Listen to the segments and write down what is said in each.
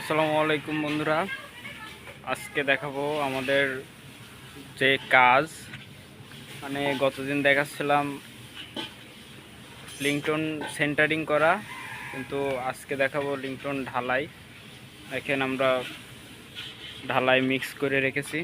আসসালামু আলাইকুম বন্ধুরা। আজকে দেখাবো আমাদের যে কাজ। মানে গতদিন দেখাচ্ছিলাম লিংটন সেন্টারিং করা, কিন্তু আজকে দেখাবো লিংটন ঢালাই। দেখেন আমরা ঢালাই মিক্স করে রেখেছি।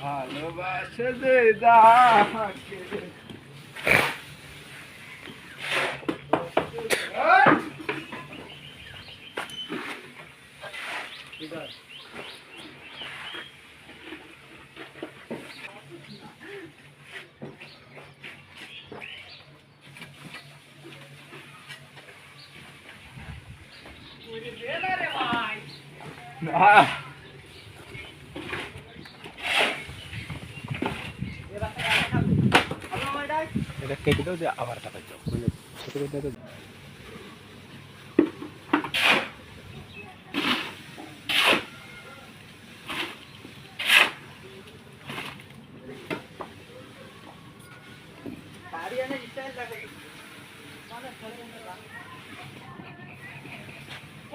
ভালোবাসে যে দে না এটা কেটে দাও যে আবার টাকা যাও ছোট করে দাও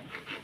Yeah.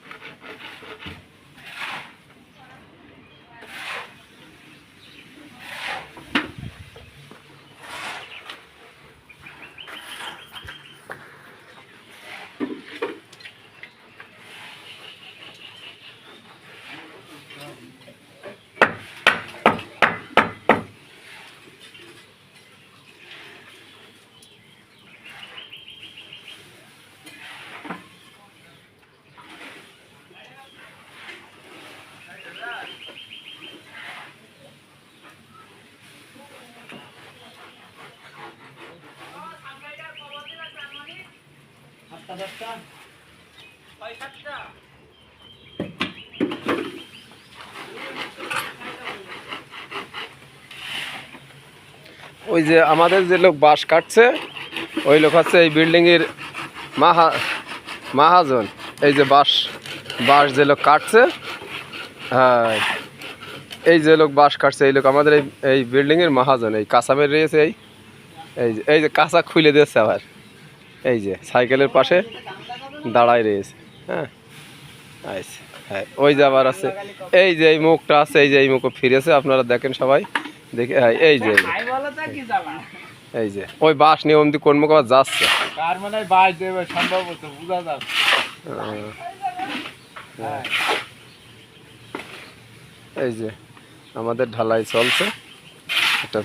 ওই যে আমাদের যে লোক বাঁশ কাটছে, ওই লোক হচ্ছে এই বিল্ডিংয়ের মাহা, মাহাজন। এই যে বাঁশ বাঁশ যে লোক কাটছে হ্যাঁ এই যে লোক বাঁশ কাটছে, এই লোক আমাদের এই এই বিল্ডিংয়ের মাহাজন, এই কাঁচামের রয়েছে এই। এই যে কাঁচা খুলে দিয়েছে আবার। এই যে সাইকেলের পাশে দাঁড়ায় রয়েছে। হ্যাঁ? আচ্ছা হ্যাঁ ওই যে আবার আছে। এই যে এই মুখটা আছে এই যে এই মুখও ফিরেছে আপনারা দেখেন সবাই। দেখে হ্যাঁ এই যে এই যে। ওই বাস নিয়ে অমদি কোন মুখ আবার যাচ্ছে? কার মানে বাস দেবে সম্ভবত বুঝা যাচ্ছে। হ্যাঁ। এই যে আমাদের ঢালাই চলছে। একটা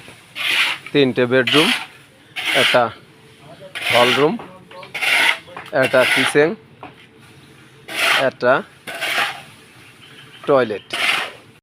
তিনটে বেডরুম একটা হল রুম একটা কিচেন একটা টয়লেট